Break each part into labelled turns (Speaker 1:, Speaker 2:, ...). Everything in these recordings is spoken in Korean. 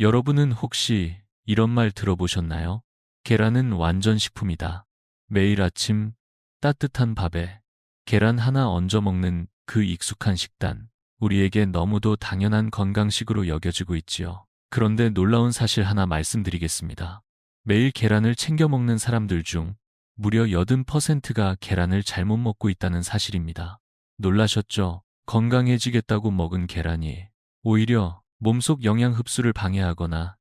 Speaker 1: 여러분은 혹시 이런 말 들어보셨나요? 계란은 완전 식품이다. 매일 아침 따뜻한 밥에 계란 하나 얹어 먹는 그 익숙한 식단. 우리에게 너무도 당연한 건강식으로 여겨지고 있지요. 그런데 놀라운 사실 하나 말씀드리겠습니다. 매일 계란을 챙겨 먹는 사람들 중 무려 80%가 계란을 잘못 먹고 있다는 사실입니다. 놀라셨죠? 건강해지겠다고 먹은 계란이 오히려 몸속 영양 흡수를 방해하거나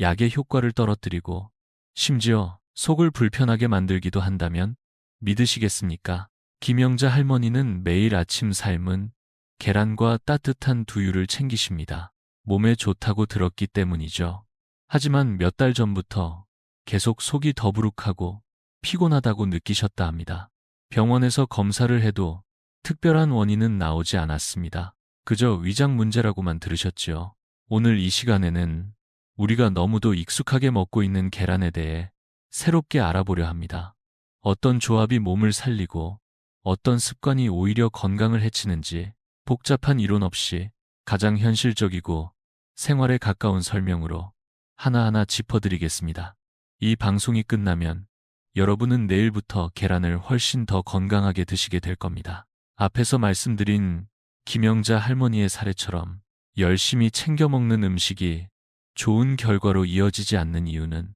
Speaker 1: 약의 효과를 떨어뜨리고 심지어 속을 불편하게 만들기도 한다면 믿으시겠습니까? 김영자 할머니는 매일 아침 삶은 계란과 따뜻한 두유를 챙기십니다. 몸에 좋다고 들었기 때문이죠. 하지만 몇 달 전부터 계속 속이 더부룩하고 피곤하다고 느끼셨다 합니다. 병원에서 검사를 해도 특별한 원인은 나오지 않았습니다. 그저 위장 문제라고만 들으셨지요. 오늘 이 시간에는 우리가 너무도 익숙하게 먹고 있는 계란에 대해 새롭게 알아보려 합니다. 어떤 조합이 몸을 살리고 어떤 습관이 오히려 건강을 해치는지 복잡한 이론 없이 가장 현실적이고 생활에 가까운 설명으로 하나하나 짚어드리겠습니다. 이 방송이 끝나면 여러분은 내일부터 계란을 훨씬 더 건강하게 드시게 될 겁니다. 앞에서 말씀드린 김영자 할머니의 사례처럼 열심히 챙겨 먹는 음식이 좋은 결과로 이어지지 않는 이유는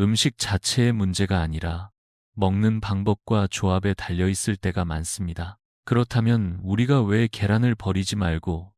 Speaker 1: 음식 자체의 문제가 아니라 먹는 방법과 조합에 달려 있을 때가 많습니다. 그렇다면 우리가 왜 계란을 버리지 말고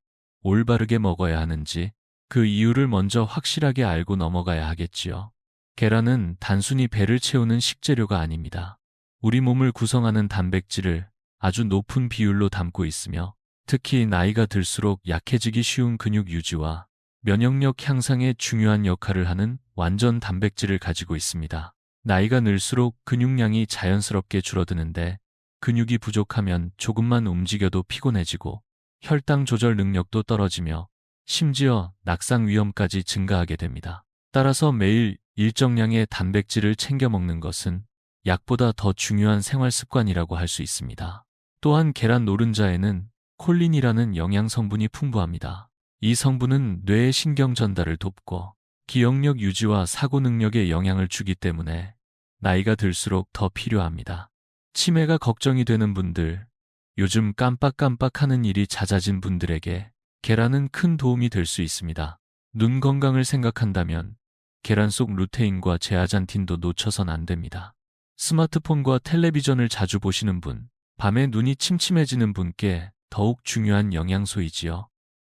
Speaker 1: 올바르게 먹어야 하는지 그 이유를 먼저 확실하게 알고 넘어가야 하겠지요. 계란은 단순히 배를 채우는 식재료가 아닙니다. 우리 몸을 구성하는 단백질을 아주 높은 비율로 담고 있으며 특히 나이가 들수록 약해지기 쉬운 근육 유지와 면역력 향상에 중요한 역할을 하는 완전 단백질을 가지고 있습니다. 나이가 늘수록 근육량이 자연스럽게 줄어드는데 근육이 부족하면 조금만 움직여도 피곤해지고 혈당 조절 능력도 떨어지며 심지어 낙상 위험까지 증가하게 됩니다. 따라서 매일 일정량의 단백질을 챙겨 먹는 것은 약보다 더 중요한 생활 습관이라고 할 수 있습니다. 또한 계란 노른자에는 콜린이라는 영양 성분이 풍부합니다. 이 성분은 뇌의 신경 전달을 돕고 기억력 유지와 사고 능력에 영향을 주기 때문에 나이가 들수록 더 필요합니다. 치매가 걱정이 되는 분들, 요즘 깜빡깜빡 하는 일이 잦아진 분들에게 계란은 큰 도움이 될 수 있습니다. 눈 건강을 생각한다면 계란 속 루테인과 제아잔틴도 놓쳐선 안 됩니다. 스마트폰과 텔레비전을 자주 보시는 분, 밤에 눈이 침침해지는 분께 더욱 중요한 영양소이지요.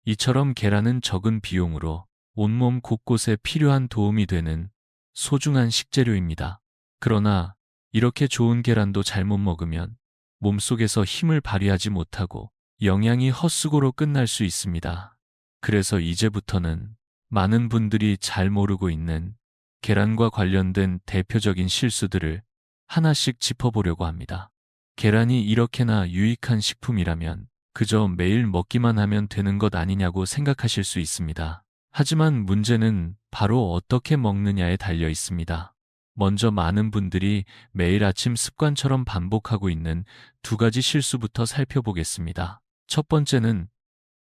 Speaker 1: 이처럼 계란은 적은 비용으로 온몸 곳곳에 필요한 도움이 되는 소중한 식재료입니다. 그러나 이렇게 좋은 계란도 잘못 먹으면 몸속에서 힘을 발휘하지 못하고 영양이 헛수고로 끝날 수 있습니다. 그래서 이제부터는 많은 분들이 잘 모르고 있는 계란과 관련된 대표적인 실수들을 하나씩 짚어보려고 합니다. 계란이 이렇게나 유익한 식품이라면 그저 매일 먹기만 하면 되는 것 아니냐고 생각하실 수 있습니다. 하지만 문제는 바로 어떻게 먹느냐에 달려 있습니다. 먼저 많은 분들이 매일 아침 습관처럼 반복하고 있는 두 가지 실수부터 살펴보겠습니다. 첫 번째는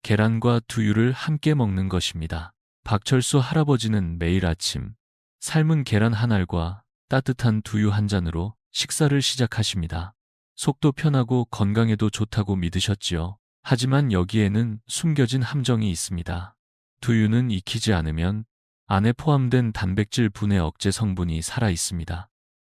Speaker 1: 계란과 두유를 함께 먹는 것입니다. 박철수 할아버지는 매일 아침 삶은 계란 한 알과 따뜻한 두유 한 잔으로 식사를 시작하십니다. 속도 편하고 건강에도 좋다고 믿으셨지요. 하지만 여기에는 숨겨진 함정이 있습니다. 두유는 익히지 않으면 안에 포함된 단백질 분해 억제 성분이 살아 있습니다.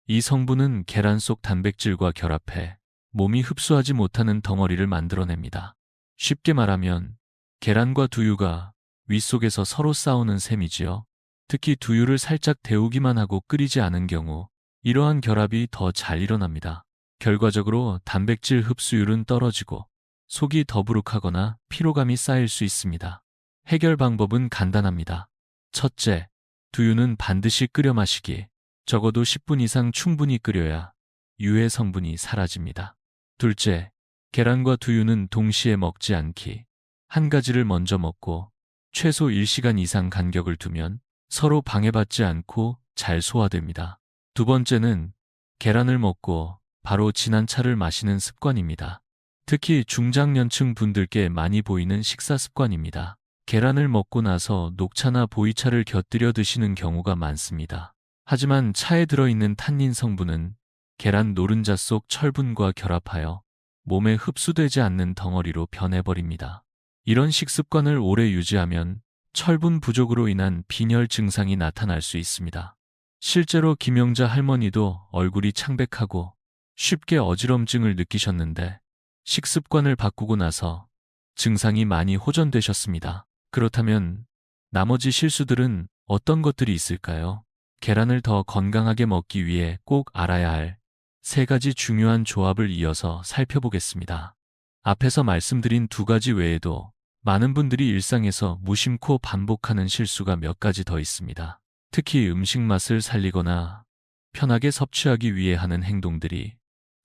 Speaker 1: 이 성분은 계란 속 단백질과 결합해 몸이 흡수하지 못하는 덩어리를 만들어냅니다. 쉽게 말하면 계란과 두유가 윗속에서 서로 싸우는 셈이지요. 특히 두유를 살짝 데우기만 하고 끓이지 않은 경우 이러한 결합이 더 잘 일어납니다. 결과적으로 단백질 흡수율은 떨어지고 속이 더부룩하거나 피로감이 쌓일 수 있습니다. 해결 방법은 간단합니다. 첫째, 두유는 반드시 끓여 마시기. 적어도 10분 이상 충분히 끓여야 유해 성분이 사라집니다. 둘째, 계란과 두유는 동시에 먹지 않기. 한 가지를 먼저 먹고 최소 1시간 이상 간격을 두면 서로 방해받지 않고 잘 소화됩니다. 두 번째는 계란을 먹고 바로 진한 차를 마시는 습관입니다. 특히 중장년층 분들께 많이 보이는 식사 습관입니다. 계란을 먹고 나서 녹차나 보이차를 곁들여 드시는 경우가 많습니다. 하지만 차에 들어있는 탄닌 성분은 계란 노른자 속 철분과 결합하여 몸에 흡수되지 않는 덩어리로 변해버립니다. 이런 식습관을 오래 유지하면 철분 부족으로 인한 빈혈 증상이 나타날 수 있습니다. 실제로 김영자 할머니도 얼굴이 창백하고 쉽게 어지럼증을 느끼셨는데 식습관을 바꾸고 나서 증상이 많이 호전되셨습니다. 그렇다면 나머지 실수들은 어떤 것들이 있을까요? 계란을 더 건강하게 먹기 위해 꼭 알아야 할 세 가지 중요한 조합을 이어서 살펴보겠습니다. 앞에서 말씀드린 두 가지 외에도 많은 분들이 일상에서 무심코 반복하는 실수가 몇 가지 더 있습니다. 특히 음식 맛을 살리거나 편하게 섭취하기 위해 하는 행동들이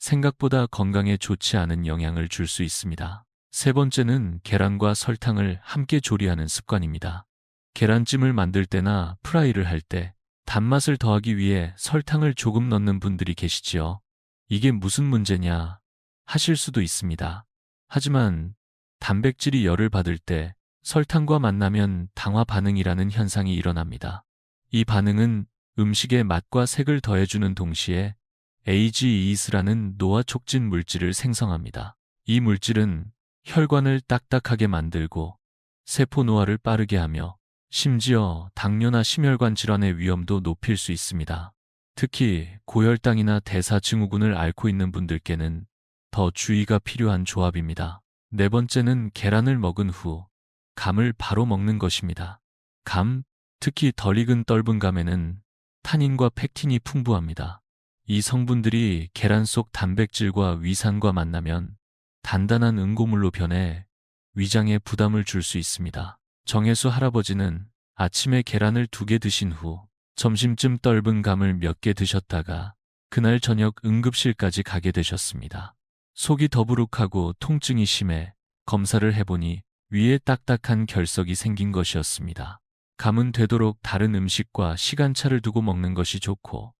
Speaker 1: 생각보다 건강에 좋지 않은 영향을 줄 수 있습니다. 세 번째는 계란과 설탕을 함께 조리하는 습관입니다. 계란찜을 만들 때나 프라이를 할 때 단맛을 더하기 위해 설탕을 조금 넣는 분들이 계시지요. 이게 무슨 문제냐 하실 수도 있습니다. 하지만 단백질이 열을 받을 때 설탕과 만나면 당화 반응이라는 현상이 일어납니다. 이 반응은 음식의 맛과 색을 더해주는 동시에 AGES라는 노화 촉진 물질을 생성합니다. 이 물질은 혈관을 딱딱하게 만들고 세포 노화를 빠르게 하며 심지어 당뇨나 심혈관 질환의 위험도 높일 수 있습니다. 특히 고혈당이나 대사증후군을 앓고 있는 분들께는 더 주의가 필요한 조합입니다. 네 번째는 계란을 먹은 후 감을 바로 먹는 것입니다. 감, 특히 덜 익은 떫은 감에는 타닌과 팩틴이 풍부합니다. 이 성분들이 계란 속 단백질과 위산과 만나면 단단한 응고물로 변해 위장에 부담을 줄 수 있습니다. 정혜수 할아버지는 아침에 계란을 두 개 드신 후 점심쯤 떫은 감을 몇 개 드셨다가 그날 저녁 응급실까지 가게 되셨습니다. 속이 더부룩하고 통증이 심해 검사를 해보니 위에 딱딱한 결석이 생긴 것이었습니다. 감은 되도록 다른 음식과 시간차를 두고 먹는 것이 좋고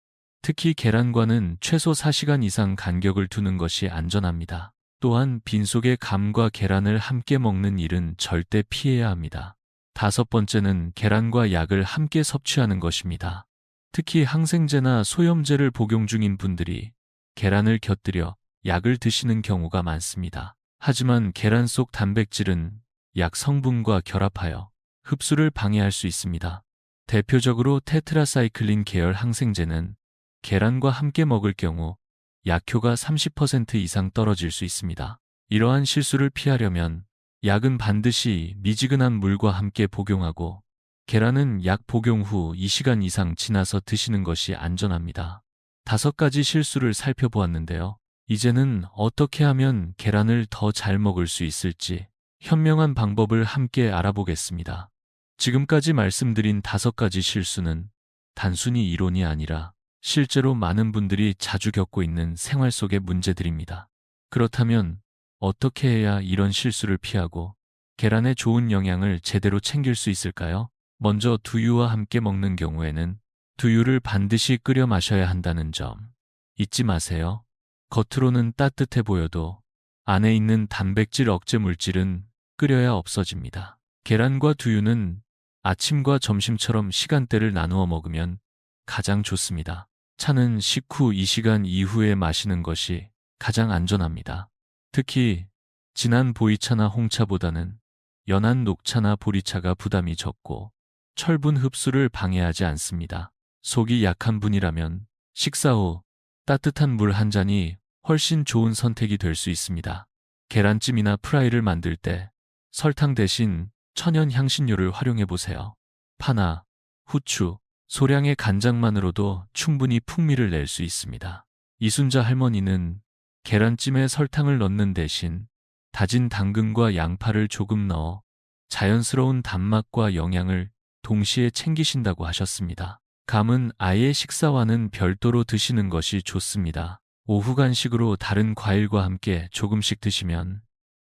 Speaker 1: 특히 계란과는 최소 4시간 이상 간격을 두는 것이 안전합니다. 또한 빈속에 감과 계란을 함께 먹는 일은 절대 피해야 합니다. 다섯 번째는 계란과 약을 함께 섭취하는 것입니다. 특히 항생제나 소염제를 복용 중인 분들이 계란을 곁들여 약을 드시는 경우가 많습니다. 하지만 계란 속 단백질은 약 성분과 결합하여 흡수를 방해할 수 있습니다. 대표적으로 테트라사이클린 계열 항생제는 계란과 함께 먹을 경우 약효가 30% 이상 떨어질 수 있습니다. 이러한 실수를 피하려면 약은 반드시 미지근한 물과 함께 복용하고 계란은 약 복용 후 2시간 이상 지나서 드시는 것이 안전합니다. 다섯 가지 실수를 살펴보았는데요. 이제는 어떻게 하면 계란을 더 잘 먹을 수 있을지 현명한 방법을 함께 알아보겠습니다. 지금까지 말씀드린 다섯 가지 실수는 단순히 이론이 아니라 실제로 많은 분들이 자주 겪고 있는 생활 속의 문제들입니다. 그렇다면 어떻게 해야 이런 실수를 피하고 계란의 좋은 영양을 제대로 챙길 수 있을까요? 먼저 두유와 함께 먹는 경우에는 두유를 반드시 끓여 마셔야 한다는 점 잊지 마세요. 겉으로는 따뜻해 보여도 안에 있는 단백질 억제 물질은 끓여야 없어집니다. 계란과 두유는 아침과 점심처럼 시간대를 나누어 먹으면 가장 좋습니다. 차는 식후 2시간 이후에 마시는 것이 가장 안전합니다. 특히 진한 보이차나 홍차보다는 연한 녹차나 보리차가 부담이 적고 철분 흡수를 방해하지 않습니다. 속이 약한 분이라면 식사 후 따뜻한 물 한 잔이 훨씬 좋은 선택이 될 수 있습니다. 계란찜이나 프라이를 만들 때 설탕 대신 천연 향신료를 활용해 보세요. 파나, 후추, 소량의 간장만으로도 충분히 풍미를 낼 수 있습니다. 이순자 할머니는 계란찜에 설탕을 넣는 대신 다진 당근과 양파를 조금 넣어 자연스러운 단맛과 영양을 동시에 챙기신다고 하셨습니다. 감은 아예 식사와는 별도로 드시는 것이 좋습니다. 오후 간식으로 다른 과일과 함께 조금씩 드시면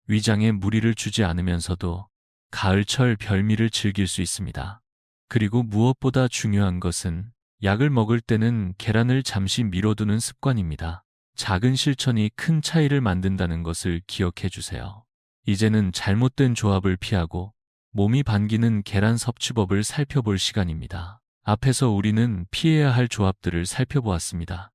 Speaker 1: 위장에 무리를 주지 않으면서도 가을철 별미를 즐길 수 있습니다. 그리고 무엇보다 중요한 것은 약을 먹을 때는 계란을 잠시 미뤄두는 습관입니다. 작은 실천이 큰 차이를 만든다는 것을 기억해 주세요. 이제는 잘못된 조합을 피하고 몸이 반기는 계란 섭취법을 살펴볼 시간입니다. 앞에서 우리는 피해야 할 조합들을 살펴보았습니다.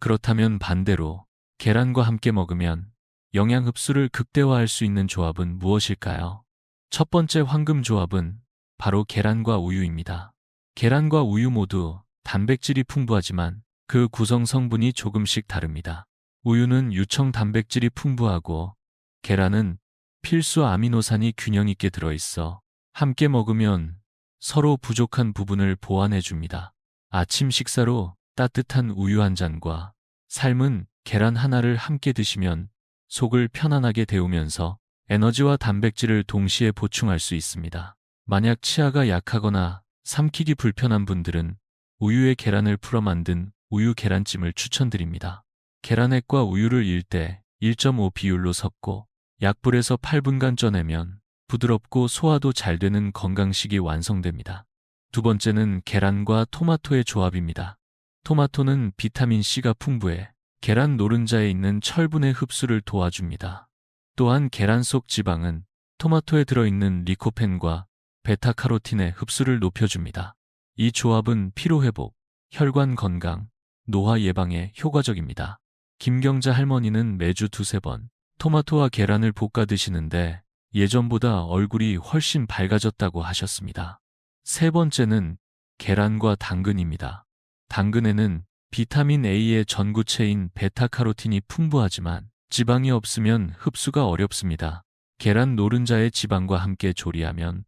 Speaker 1: 그렇다면 반대로 계란과 함께 먹으면 영양 흡수를 극대화할 수 있는 조합은 무엇일까요? 첫 번째 황금 조합은 바로 계란과 우유입니다. 계란과 우유 모두 단백질이 풍부하지만 그 구성 성분이 조금씩 다릅니다. 우유는 유청 단백질이 풍부하고 계란은 필수 아미노산이 균형 있게 들어있어 함께 먹으면 서로 부족한 부분을 보완해 줍니다. 아침 식사로 따뜻한 우유 한 잔과 삶은 계란 하나를 함께 드시면 속을 편안하게 데우면서 에너지와 단백질을 동시에 보충할 수 있습니다. 만약 치아가 약하거나 삼키기 불편한 분들은 우유에 계란을 풀어 만든 우유 계란찜을 추천드립니다. 계란액과 우유를 일때1.5 비율로 섞고 약불에서 8분간 쪄내면 부드럽고 소화도 잘 되는 건강식이 완성됩니다. 두 번째는 계란과 토마토의 조합입니다. 토마토는 비타민C가 풍부해 계란 노른자에 있는 철분의 흡수를 도와줍니다. 또한 계란 속 지방은 토마토에 들어있는 리코펜과 베타카로틴의 흡수를 높여줍니다. 이 조합은 피로회복, 혈관 건강, 노화 예방에 효과적입니다. 김경자 할머니는 매주 두세 번 토마토와 계란을 볶아 드시는데 예전보다 얼굴이 훨씬 밝아졌다고 하셨습니다. 세 번째는 계란과 당근입니다. 당근에는 비타민 A의 전구체인 베타카로틴이 풍부하지만 지방이 없으면 흡수가 어렵습니다. 계란 노른자의 지방과 함께 조리하면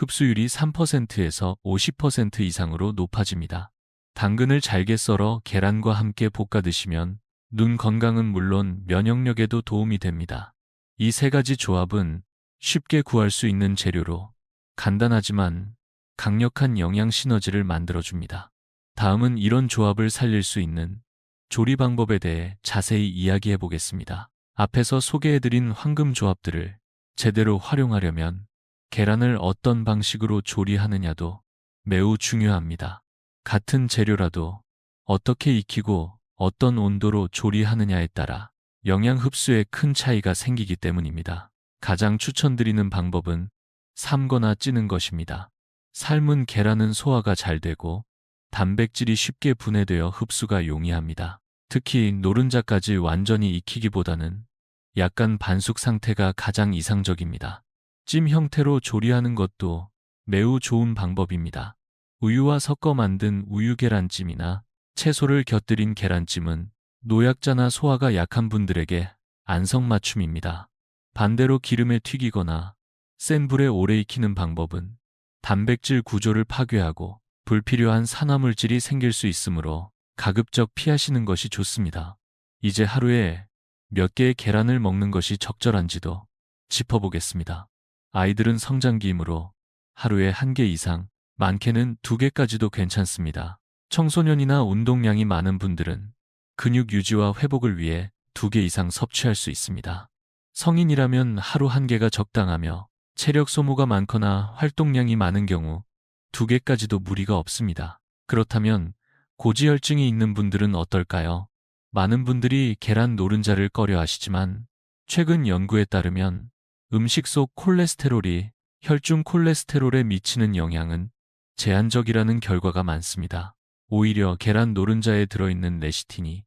Speaker 1: 흡수율이 3%에서 50% 이상으로 높아집니다. 당근을 잘게 썰어 계란과 함께 볶아 드시면 눈 건강은 물론 면역력에도 도움이 됩니다. 이 세 가지 조합은 쉽게 구할 수 있는 재료로 간단하지만 강력한 영양 시너지를 만들어줍니다. 다음은 이런 조합을 살릴 수 있는 조리 방법에 대해 자세히 이야기해 보겠습니다. 앞에서 소개해드린 황금 조합들을 제대로 활용하려면 계란을 어떤 방식으로 조리하느냐도 매우 중요합니다. 같은 재료라도 어떻게 익히고 어떤 온도로 조리하느냐에 따라 영양 흡수에 큰 차이가 생기기 때문입니다. 가장 추천드리는 방법은 삶거나 찌는 것입니다. 삶은 계란은 소화가 잘 되고 단백질이 쉽게 분해되어 흡수가 용이합니다. 특히 노른자까지 완전히 익히기보다는 약간 반숙 상태가 가장 이상적입니다. 찜 형태로 조리하는 것도 매우 좋은 방법입니다. 우유와 섞어 만든 우유 계란찜이나 채소를 곁들인 계란찜은 노약자나 소화가 약한 분들에게 안성맞춤입니다. 반대로 기름에 튀기거나 센 불에 오래 익히는 방법은 단백질 구조를 파괴하고 불필요한 산화물질이 생길 수 있으므로 가급적 피하시는 것이 좋습니다. 이제 하루에 몇 개의 계란을 먹는 것이 적절한지도 짚어보겠습니다. 아이들은 성장기이므로 하루에 한 개 이상, 많게는 두 개까지도 괜찮습니다. 청소년이나 운동량이 많은 분들은 근육 유지와 회복을 위해 두 개 이상 섭취할 수 있습니다. 성인이라면 하루 한 개가 적당하며 체력 소모가 많거나 활동량이 많은 경우 두 개까지도 무리가 없습니다. 그렇다면 고지혈증이 있는 분들은 어떨까요? 많은 분들이 계란 노른자를 꺼려 하시지만 최근 연구에 따르면 음식 속 콜레스테롤이 혈중 콜레스테롤에 미치는 영향은 제한적이라는 결과가 많습니다. 오히려 계란 노른자에 들어있는 레시틴이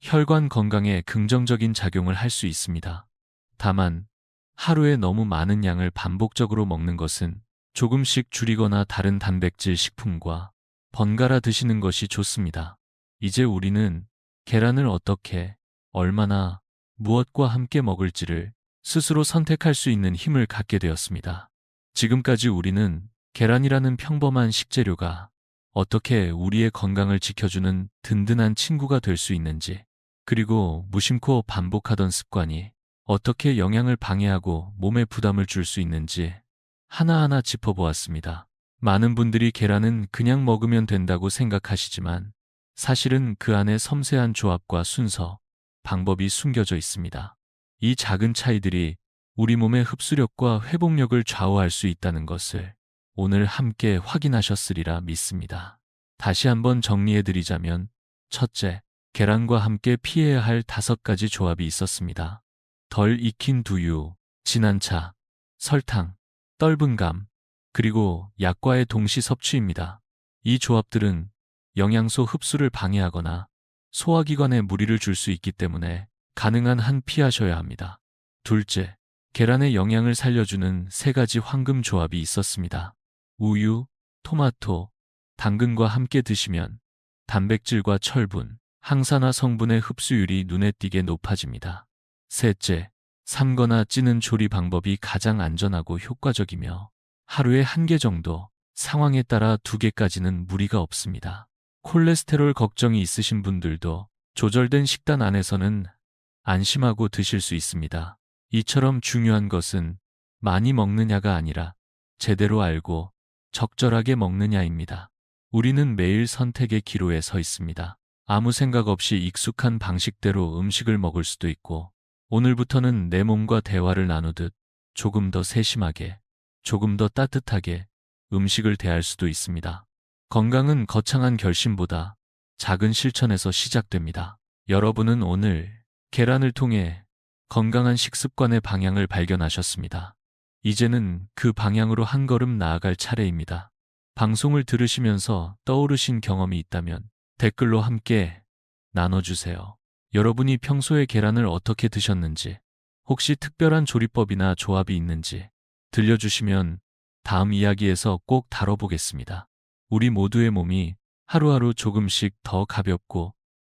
Speaker 1: 혈관 건강에 긍정적인 작용을 할 수 있습니다. 다만 하루에 너무 많은 양을 반복적으로 먹는 것은 조금씩 줄이거나 다른 단백질 식품과 번갈아 드시는 것이 좋습니다. 이제 우리는 계란을 어떻게, 얼마나, 무엇과 함께 먹을지를 스스로 선택할 수 있는 힘을 갖게 되었습니다. 지금까지 우리는 계란이라는 평범한 식재료가 어떻게 우리의 건강을 지켜주는 든든한 친구가 될 수 있는지, 그리고 무심코 반복하던 습관이 어떻게 영양을 방해하고 몸에 부담을 줄 수 있는지 하나하나 짚어보았습니다. 많은 분들이 계란은 그냥 먹으면 된다고 생각하시지만 사실은 그 안에 섬세한 조합과 순서, 방법이 숨겨져 있습니다. 이 작은 차이들이 우리 몸의 흡수력과 회복력을 좌우할 수 있다는 것을 오늘 함께 확인하셨으리라 믿습니다. 다시 한번 정리해드리자면 첫째, 계란과 함께 피해야 할 다섯 가지 조합이 있었습니다. 덜 익힌 두유, 진한 차, 설탕, 떫은 감, 그리고 약과의 동시 섭취입니다. 이 조합들은 영양소 흡수를 방해하거나 소화기관에 무리를 줄 수 있기 때문에 가능한 한 피하셔야 합니다. 둘째, 계란의 영양을 살려주는 세 가지 황금 조합이 있었습니다. 우유, 토마토, 당근과 함께 드시면 단백질과 철분, 항산화 성분의 흡수율이 눈에 띄게 높아집니다. 셋째, 삶거나 찌는 조리 방법이 가장 안전하고 효과적이며 하루에 한 개 정도, 상황에 따라 두 개까지는 무리가 없습니다. 콜레스테롤 걱정이 있으신 분들도 조절된 식단 안에서는 안심하고 드실 수 있습니다. 이처럼 중요한 것은 많이 먹느냐가 아니라 제대로 알고 적절하게 먹느냐입니다. 우리는 매일 선택의 기로에 서 있습니다. 아무 생각 없이 익숙한 방식대로 음식을 먹을 수도 있고, 오늘부터는 내 몸과 대화를 나누듯 조금 더 세심하게, 조금 더 따뜻하게 음식을 대할 수도 있습니다. 건강은 거창한 결심보다 작은 실천에서 시작됩니다. 여러분은 오늘 계란을 통해 건강한 식습관의 방향을 발견하셨습니다. 이제는 그 방향으로 한 걸음 나아갈 차례입니다. 방송을 들으시면서 떠오르신 경험이 있다면 댓글로 함께 나눠주세요. 여러분이 평소에 계란을 어떻게 드셨는지, 혹시 특별한 조리법이나 조합이 있는지 들려주시면 다음 이야기에서 꼭 다뤄보겠습니다. 우리 모두의 몸이 하루하루 조금씩 더 가볍고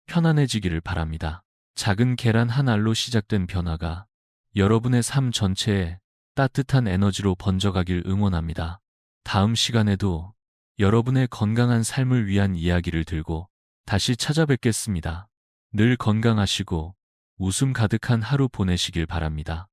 Speaker 1: 편안해지기를 바랍니다. 작은 계란 한 알로 시작된 변화가 여러분의 삶 전체에 따뜻한 에너지로 번져가길 응원합니다. 다음 시간에도 여러분의 건강한 삶을 위한 이야기를 들고 다시 찾아뵙겠습니다. 늘 건강하시고 웃음 가득한 하루 보내시길 바랍니다.